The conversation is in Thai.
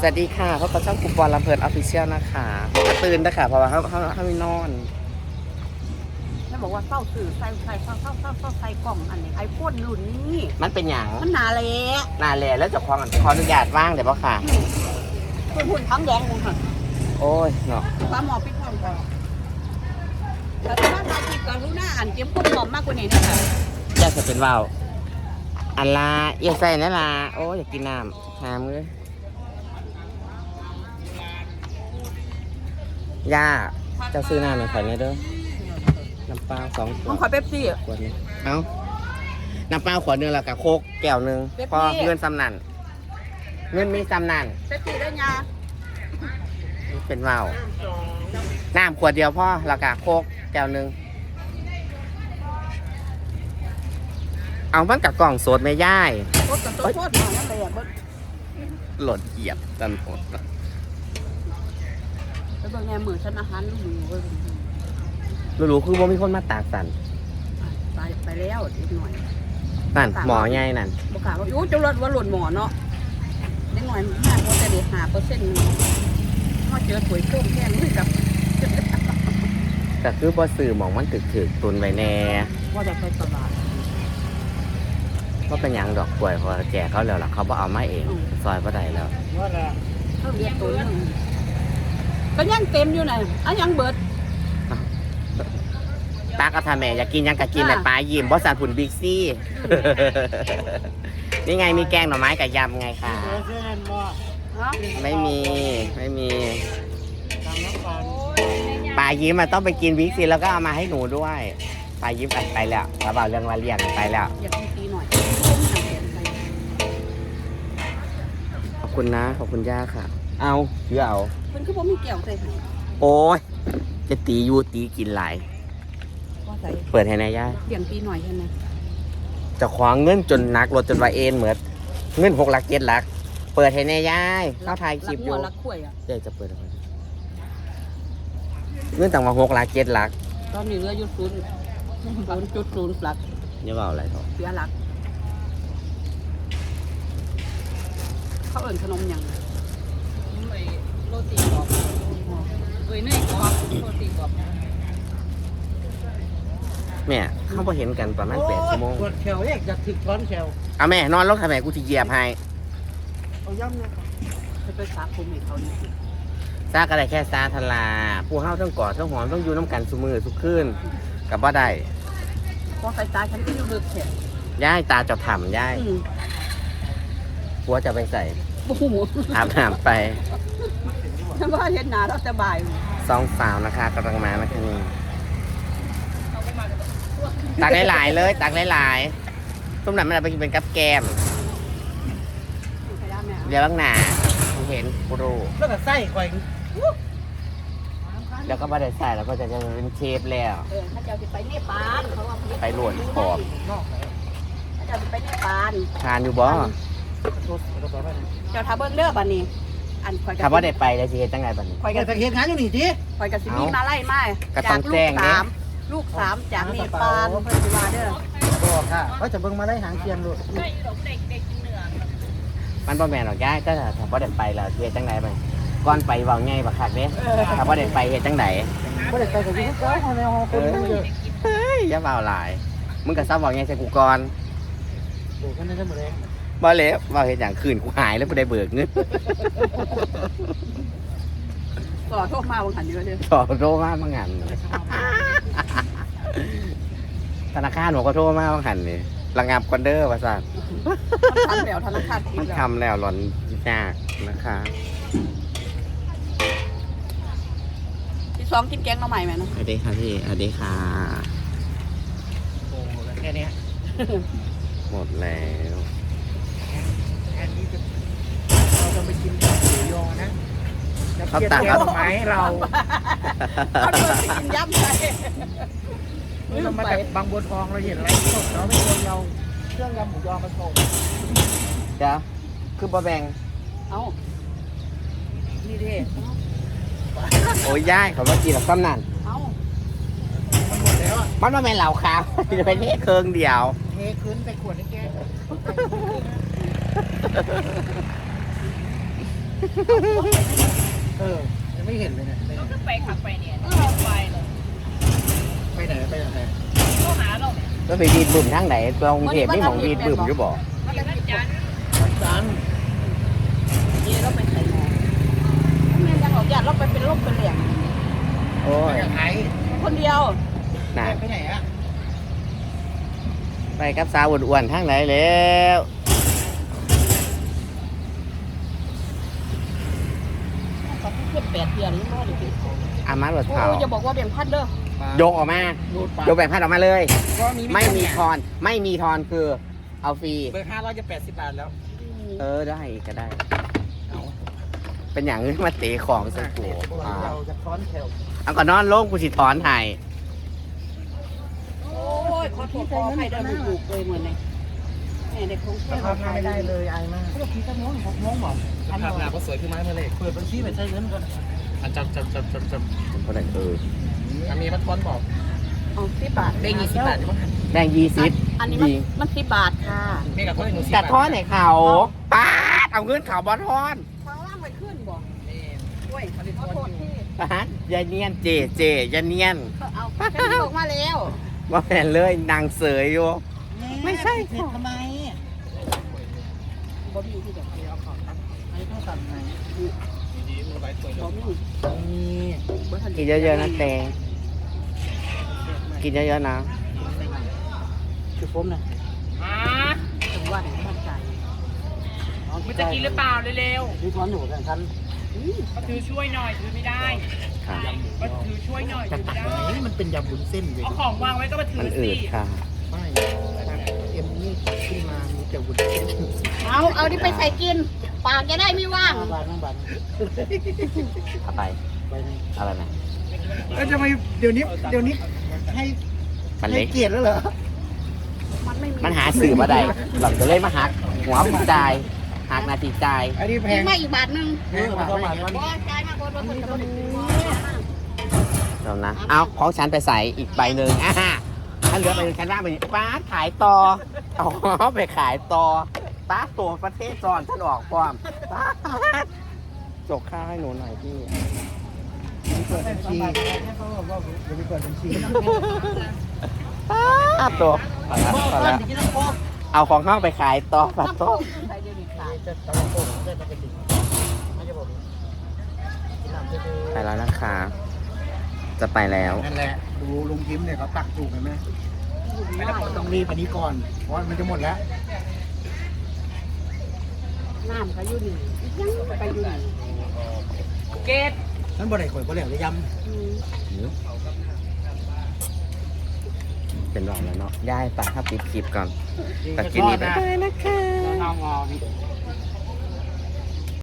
สวัสดีค่ะพบกับช่องกุปปอนลำเพลินออฟฟิเชียลนะคะตื่นนะคะเพราะว่าเขาเขาเขาไม่นอน แล้วบอกว่าเศร้าสื่อใส่ใส่เศร้าเศร้าเศร้าเศร้าใส่กล่องอันนี้ไอโฟนรุ่นนี้มันเป็นอย่างมันหนาเละนาแลแล้วเจะคลองขออนุญาตว่างเดี๋ยวพ่อค่ะคุณหุ่นทั้งแดงเลยค่ะโอ้ยเนาะปลาหมอพริกหอมก่อนแต่ถ้าทายผิดกับรู้หน้าอ่านเตรียมก้นหอมมากกว่านี้นะคะอยากจะเป็นว่าวอันลาเอียใส่นั่นลาโอ้ยอยากกินน้ำน้ำเลย ย่าเจ้าซื้อน้ำมาขายเนี่ยเด้อน้ำเปล่าสองขต้วองดขอเป๊ปซี่ ขวดหนึงเอ้าน้ำเปล่าขวดหนึงแล้วกับโคกแก้วหนึงเป๊ปซี่ พอเงินสำนันเงินมีสำนันเป๊ปซี่ด้วยยาเป็นว่าวน้ำขวดเดียวพ่อแล้วก็โคกแก้วหนึงเอามันกับกล่องโสดไม่ย่าย โคตรกับตัวโคตรหน่อยนั่นเลยอะเบิ้ลหล่นเหยียบตันหมดแล้ว เบิ้ลแง่มือฉันอาหารลูกเบิ้ลรู้ๆคือว่ามีคนมาตากสันไปไปแล้วอีกหน่อยนั่นหมอใหญ่นั่นบอกกล่าวว่าโอ้จะรถว่าหล่นหมอเนาะเล็กหน่อยห้าเปอร์เซ็นต์เดียวห้าเปอร์เซ็นต์พอเจอถวยโค้งแค่นี้กับแต่คือพอสื่อหมองมันถึกถึกๆตุนไว้แน่ว่าจะไปตลาดว่าเป็นหยังดอกกล้วยเขาแจกเขาแล้วล่ะเขาบ่เอามาเอง ซอยบ่ได้แล้วเขาเรียกตัวนึง ก็ยังเต็มอยู่ไหนอะยังเบิดตากระทาแม่อยากกินหยังก็กินแต่อ่าปลายิ้มบ่สันผุนบิ๊กซี่ นี่ไงมีแกงหน่อไม้กับยำไงค่ะ เนาะไม่มีไม่มีปลายิ้มมันต้องไปกินบิ๊กซีแล้วก็เอามาให้หนูด้วยปลายิ้มกันไปแล้วกระเป๋าเรื่องมาเรียงไปแล้ว อยากกินตีหน่อยขอบคุณนะ ขอบคุณย่าค่ะ เอาเชื่อเอาเพิ่นคือบ่มีแก้วใส่ให้โอ้ย จะตีอยูตีกินหลายว่าใส่เปิดให้นายย่าเปลี่ยนตีหน่อยใช่ไหมจะคว้างเงินจนหนักรถจนว่าเอ็นเหมือนเงินหกหลักเจ็ดหลัก เปิดให้นายย่ายเข้าถ่ายคลิปอหัยู่วรักข่วยอะ เดี๋ยวจะเปิดให้เงินต่างว่าหกหลักเจ็ดหลักตอนนี้เหลืออยู่ศูนย์ศูนย์จุดศูนย์หลักนี่ว่าอะไรเถอะเสียหลัก เขาเอิ่นขนมหยัง โรตีกรอบเอ้ยเนยกรอบโรตีกรอบแม่เขาพอเห็นกันประมาณแปดชั่วโมงปวดแขวอยากจะถึกท้อนแขวเอาแม่นอนลงทำไมกูจะเหยียบให้เอาย่ำเลยจะไปสาคุมให้เขานี่ซากอะไรแค่ซาทลาผู้เฮาทั้งกอดทั้งหอมต้องอยู่น้ำกันสุมือสุกขึ้นกับบ่ได้พอสายตาฉันก็อยู่ลึกแค่ย่ายตาจะถ่ำย่ายอืมหัวจะไปใส่ โอ้โหอาบน้ำไปถ้าว่าเห็นหนาเราสบายสองสาวนะคะกำลังมานะคะนี่ตักหลายๆเลย ตักหลายๆต้มหนังมันเอาไปกินเป็นกับแกมพยายามแม่เดี๋ยวบ้างหนาผมเห็นกูรู้แล้วก็ไส้ข่อยแล้วก็ไม่ได้ใส่แล้วก็จะจะเป็นเชฟแล้วเออถ้าเจ้าจะไปเนปาลเขาว่าไปโหลดขอบนอกไหนถ้าเจ้าจะไปเนปาลทานอยู่บ่โทษกระ เป๋าไปเจ้าทาเบิ้งเด้อบัดนี้ อันข่อยกัถ้าว่าได้ไปจะเฮ็ดจังไงบัดนี้ ข่อยแกกับแต่เห็นงานอยู่นี่ทีข่อยกับสิมีมาไล่มาก็ต้องแจ้งเด้จากลูกสามลูกสามจากเนปาลเพิ่นสิมาเด้อบอกค่ะว่าจะเบิ่งมาได้หางเคียงลูกมันบ่แม่นหรอกย่ายก็ถ้าบ่ได้ไปแล้วสิเฮ็ดจังไดบัดนี้ก่อนไปเว้าไงบักคักเด้ถ้าบ่ได้ไปเฮ็ดจังไดก็ได้ไปกับยูทูบเบอร์ของแนวคนเยอะเฮ้ยอย่าเว้าหลาย มึงก็ซับเว้าไงใส่กูก่อน โอ้กันได้หมดเลย บ่เลยเว้าเฮ็ดหยังคืนกูหายแล้วบ่ได้เบิกเงินต่อโทษมาบางหันเยอะเด้อต่อโทรมาบางหันธนาคารหนูก็โทรมาบางหันนี่ระงับคอนเดอร์ว่าซั่นมันทันแล้วธนาคารปิมัดนแล้วทำแล้วหลอนยากนะคะที่สองกินแกงหน่อใหม่ไหมนะสวัสดีค่ะพี่สวัสดีค่ะโอ้แค่นี้หมดแล้ว แค่นี้จะเราจะไปกินข้าวหมูยอนะจะเกลียดแกงไม้เราเขาเดินไปกินยำใส่เรามาจากบางบัวทองเราเห็นอะไรสดเราไม่ควรเราเครื่องยำหมูยอมาส่งเดี๋ยวคือบะแบงเอ้านี่เด้โอ้ยย่ายเขามากินกับซ้ำนั่นเอ้ามัน หมดแล้วอะมันมาเป็นเหล่าขาวจะเป็นเทเครื่องเดียว เทคืนไปขวดให้แกเออยังไม่เห็นเลยเนี่ยไปไหนก็ไปขับไปเนี่ยไปเลยไปไหนไปไหนก็หาเราเนี่ยก็ไปบีดบุ่มทางไหนกรุงเทพไม่มองบีดบุ่มอยู่บ่มันจะจันจันนี่เราไปใส่หมอแม่ยังบอกญาติเราไปเป็นลมเป็นเหลี่ยมโอ้ไปยกับใคร คนเดียว น่ะไปไหนอะไปกับสาวอ้วนๆทางไหนแล้วก็เพื่อนแปดเดือนนี่ไม่ได้กินอามาหลดโอ้เผายอย่าบอกว่าแบ่งพันเด้อ โยกออกมารูดปากโยกแบบพัดออกมาเลย ก็มีไม่มีทอนไม่มีทอนคือเอาฟรีเบอร์ห้าร้อยจะแปดสิบบาทแล้วเออได้ก็ได้ เอาเป็นอย่างนี้มาเตะของใส่กูอ่าเราจะค้อนแถวเอาก่อนนอนลงกูสิถอนให้โอ้ยขอโทษขอให้เดินถูกเลยเหมือนไงแม่เด็กคงแค่ทำไม่ได้เลยอายมากเขาบอกพี่จะม้วนของม้วนบอกภาพหน้าก็สวยขึ้นไหมเมื่อเล็กเปิดบัญชีไปใช้เงินก่อนอันจับจับจับจับจับผมก็ได้เอออันมีมัดทอนบอกเอาสิบบาทได้ยี่สิบบาทใช่ไหมแดงยี่สิบอันนี้มันยิงมันสิบบาทค่ะนี่กับทอนหนึ่งสิบแต่บาททอนไหนเขาป้าดเอาเงินเขาบอทอนเขาล่างไปขึ้นบ่นี่โอ้ยขอโทษที่ป้าดอยาเนียนเจเจอยาเนียนเอาฉันบอกมาแล้ว ว่าแผ่นเลยนางเสยอยู่ ไม่ใช่เผ็ดทำไมบ่มีที่เดียวเอาของครับอันนี้ต้องสั่งไหนดีๆมันใบสวยบ่มีมีบ่ทันกินเยอะๆนะแตงกินเยอะๆนะคือผมนะอ่าถึงว่าถึงบ้านใจมันจะกินหรือเปล่าเร็วพี่ท้อนอยู่กันทันๆก็ถือช่วยหน่อยถือไม่ได้ ค่ะก็ถือช่วยหน่อยจะถือตัไม่กได้นี่มันเป็นยำบุญเส้นเลยเอาของวางไว้ก็มาถืมันออืสิดค่ะ ไม่เอ็มนี่ขึ้นมามีแต่บุญเส้นเอาเอานี่ไปใส่กิน ปากจะได้ไม่ว่าง บาทน้องบาทเอาไปไปนี่อะไรนะแล้วจะไปเดี๋ยวนี้เดี๋ยวนี้ให้มันให้เล็ก เกียรติแล้วเหรอมันไม่มีมันหาสื่อมาได้หลังจะเลยมาหัก หัวผู้ใจายหักนาทีใจายอันนี้แพมีงมาอีกบาทหนึงแพงกว่าบาทมันบ่จ่ายมากกว่าคนจะบ่ได้กิ นบ่เรานะ เอาของฉันไปใส่อีกใบหนึ่งอ่าถ้าเหลือใบหนึ่งฉันว่างไปป้าขายต่อเอาไปขายต่อป้าตัวประเทศจอนฉันออกความป้าจกข้าวให้หนูหน่อยพี่เปิดบัญชีเขาบอกว่าเดี๋ยวไปเปิดบัญชีป้าตัวพอแล้วเอาของเข้าไปขายต่อป้าดตัวใส่เดี๋ยวนี้ขายจะตะวันไปแล้วนะคะ จะไปแล้ว นั่นแหละดูลุงยิ้มเนี่ยเขาตักถูกเห็นไหมไม่ต้องต้องรีบอันนี้ก่อน เพราะมันจะหมดแล้ว น้ำก็อยู่นี่ยังไปอยู่นี่เกตนั่นบ่ได้ข่อยบ่แล้วเลยยอืมเป็นรองแล้วเนาะย่ายไปถ้าปิดคลิปก่อนำแต่คลิปนี้ไปนะไปนะคะงองอนี่